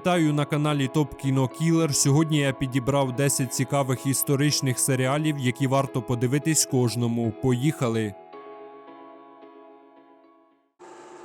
Вітаю на каналі Топ Кіно Кілер. Сьогодні я підібрав 10 цікавих історичних серіалів, які варто подивитись кожному. Поїхали!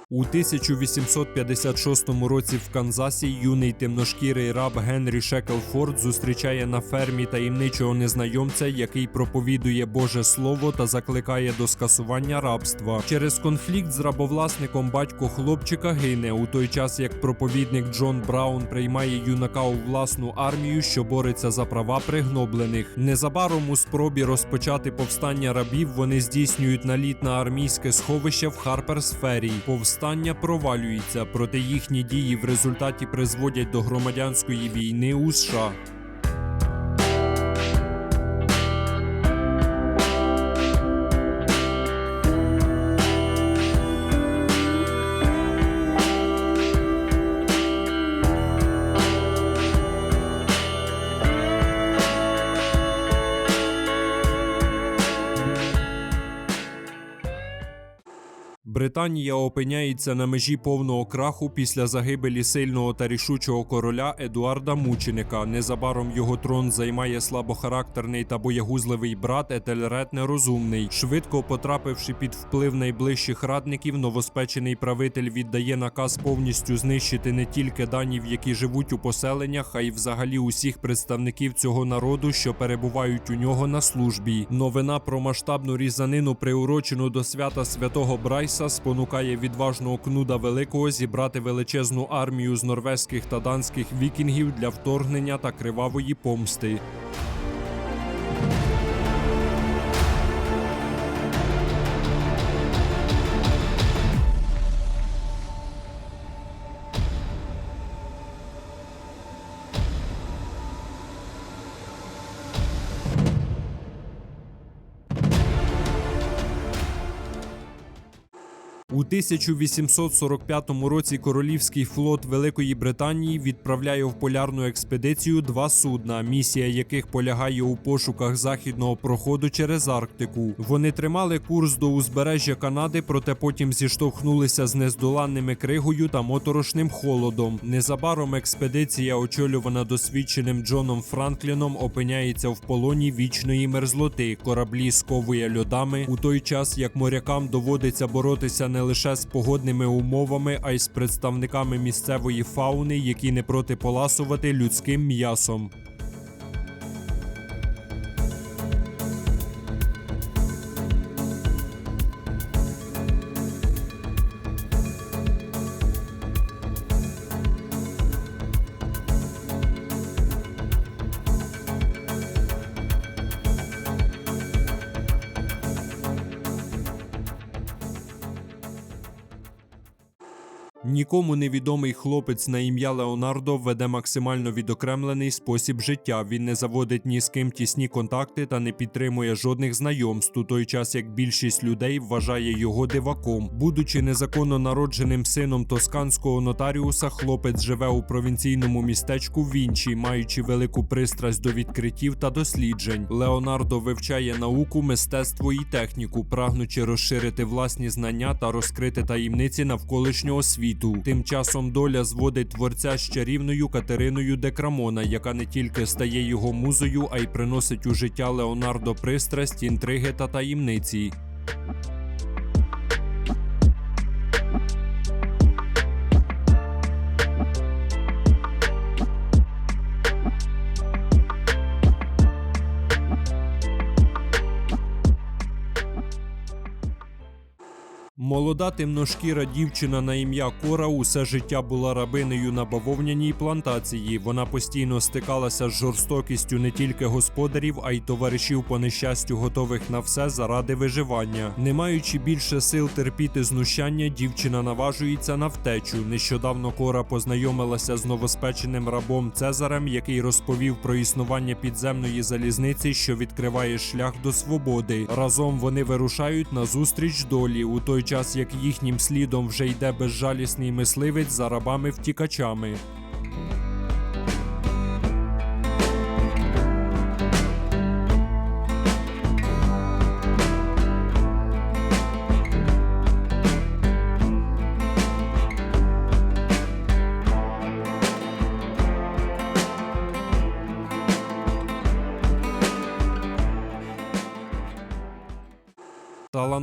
У 1856 році в Канзасі юний темношкірий раб Генрі Шеклфорд зустрічає на фермі таємничого незнайомця, який проповідує Боже Слово та закликає до скасування рабства. Через конфлікт з рабовласником батько хлопчика гине у той час, як проповідник Джон Браун приймає юнака у власну армію, що бореться за права пригноблених. Незабаром у спробі розпочати повстання рабів вони здійснюють наліт на армійське сховище в Харперсфері. Повстання провалюється, проте їхні дії в результаті призводять до громадянської війни у США. Британія опиняється на межі повного краху після загибелі сильного та рішучого короля Едуарда Мученика. Незабаром його трон займає слабохарактерний та боягузливий брат Етельред Нерозумний. Швидко потрапивши під вплив найближчих радників, новоспечений правитель віддає наказ повністю знищити не тільки данів, які живуть у поселеннях, а й взагалі усіх представників цього народу, що перебувають у нього на службі. Новина про масштабну різанину, приурочену до свята святого Брайса, спонукає відважного кнуда великого зібрати величезну армію з норвезьких та данських вікінгів для вторгнення та кривавої помсти. 1845 році королівський флот Великої Британії відправляє в полярну експедицію два судна, місія яких полягає у пошуках західного проходу через Арктику. Вони тримали курс до узбережжя Канади, проте потім зіштовхнулися з нездоланними кригою та моторошним холодом. Незабаром експедиція, очолювана досвідченим Джоном Франкліном, опиняється в полоні вічної мерзлоти. Кораблі сковує льодами у той час, як морякам доводиться боротися не лише з погодними умовами, а й з представниками місцевої фауни, які не проти поласувати людським м'ясом. Нікому невідомий хлопець на ім'я Леонардо веде максимально відокремлений спосіб життя. Він не заводить ні з ким тісні контакти та не підтримує жодних знайомств у той час, як більшість людей вважає його диваком. Будучи незаконно народженим сином тосканського нотаріуса, хлопець живе у провінційному містечку Вінчі, маючи велику пристрасть до відкриттів та досліджень. Леонардо вивчає науку, мистецтво і техніку, прагнучи розширити власні знання та розкрити таємниці навколишнього світу. Тим часом доля зводить творця з чарівною Катериною Декрамона, яка не тільки стає його музою, а й приносить у життя Леонардо пристрасть, інтриги та таємниці. Молода темношкіра дівчина на ім'я Кора усе життя була рабинею на бавовняній плантації. Вона постійно стикалася з жорстокістю не тільки господарів, а й товаришів по нещастю, готових на все заради виживання. Не маючи більше сил терпіти знущання, дівчина наважується на втечу. Нещодавно Кора познайомилася з новоспеченим рабом Цезарем, який розповів про існування підземної залізниці, що відкриває шлях до свободи. Разом вони вирушають на зустріч долі у той час як їхнім слідом вже йде безжалісний мисливець за рабами-втікачами.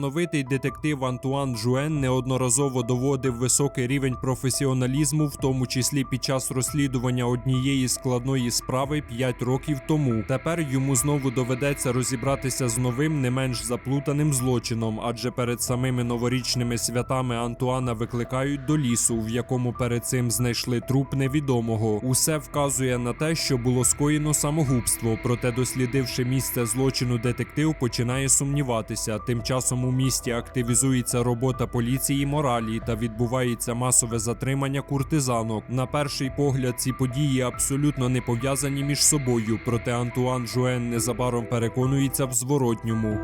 Талановитий детектив Антуан Жуен неодноразово доводив високий рівень професіоналізму, в тому числі під час розслідування однієї складної справи 5 років тому. Тепер йому знову доведеться розібратися з новим, не менш заплутаним злочином, адже перед самими новорічними святами Антуана викликають до лісу, в якому перед цим знайшли труп невідомого. Усе вказує на те, що було скоєно самогубство. Проте, дослідивши місце злочину, детектив починає сумніватися. Тим часом у місті активізується робота поліції моралі та відбувається масове затримання куртизанок. На перший погляд, ці події абсолютно не пов'язані між собою. Проте Антуан Жуен незабаром переконується в зворотньому.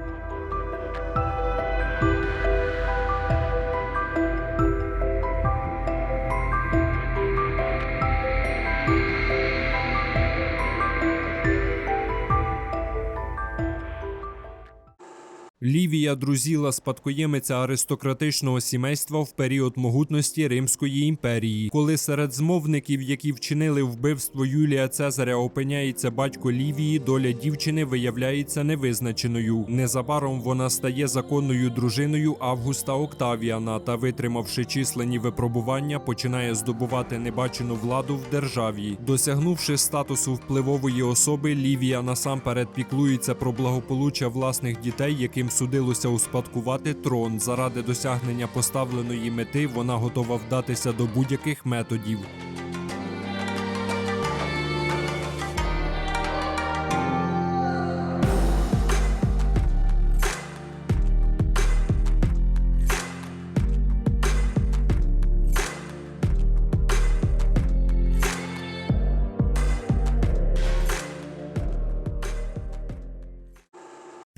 Лівія друзіла спадкоємиця аристократичного сімейства в період могутності Римської імперії, коли серед змовників, які вчинили вбивство Юлія Цезаря, опиняється батько Лівії, доля дівчини виявляється невизначеною. Незабаром вона стає законною дружиною Августа Октавіана та, витримавши численні випробування, починає здобувати небачену владу в державі. Досягнувши статусу впливової особи, Лівія насамперед піклується про благополуччя власних дітей, яким судилося успадкувати трон. Заради досягнення поставленої мети вона готова вдатися до будь-яких методів.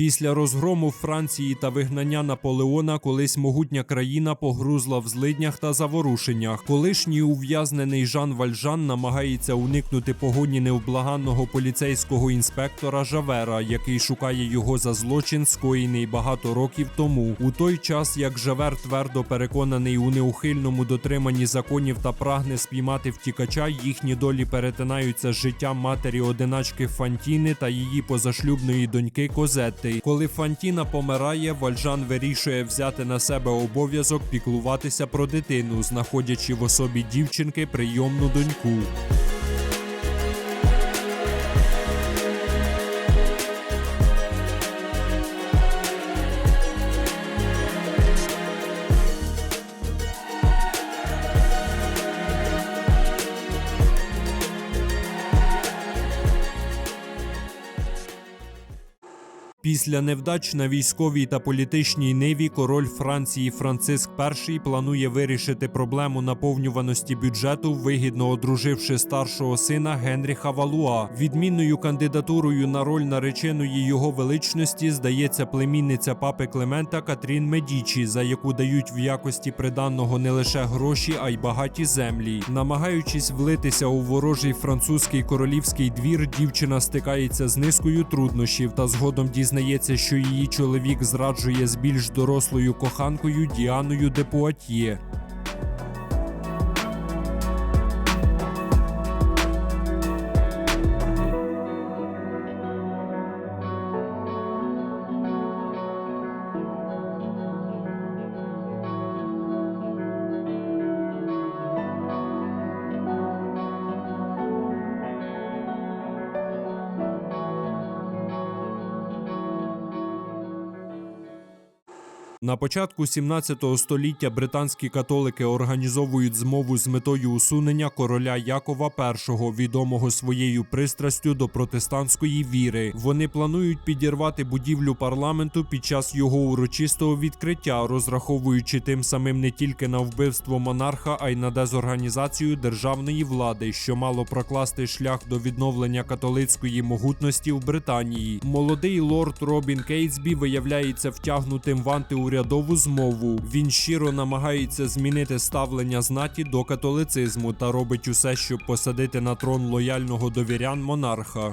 Після розгрому Франції та вигнання Наполеона колись могутня країна погрузла в злиднях та заворушеннях. Колишній ув'язнений Жан Вальжан намагається уникнути погоні невблаганного поліцейського інспектора Жавера, який шукає його за злочин, скоєний багато років тому. У той час як Жавер твердо переконаний у неухильному дотриманні законів та прагне спіймати втікача, їхні долі перетинаються з життям матері одиначки Фантіни та її позашлюбної доньки Козетти. Коли Фантіна помирає, Вальжан вирішує взяти на себе обов'язок піклуватися про дитину, знаходячи в особі дівчинки прийомну доньку. Після невдач на військовій та політичній ниві король Франції Франциск І планує вирішити проблему наповнюваності бюджету, вигідно одруживши старшого сина Генріха Валуа. Відмінною кандидатурою на роль нареченої його величності здається племінниця папи Клемента Катрін Медічі, за яку дають в якості приданного не лише гроші, а й багаті землі. Намагаючись влитися у ворожий французький королівський двір, дівчина стикається з низкою труднощів та згодом дізнається, що її чоловік зраджує з більш дорослою коханкою Діаною де На початку 17 століття британські католики організовують змову з метою усунення короля Якова І, відомого своєю пристрастю до протестантської віри. Вони планують підірвати будівлю парламенту під час його урочистого відкриття, розраховуючи тим самим не тільки на вбивство монарха, а й на дезорганізацію державної влади, що мало прокласти шлях до відновлення католицької могутності в Британії. Молодий лорд Робін Кейтсбі виявляється втягнутим в антиурядову змову. Він щиро намагається змінити ставлення знаті до католицизму та робить усе, щоб посадити на трон лояльного довірян монарха.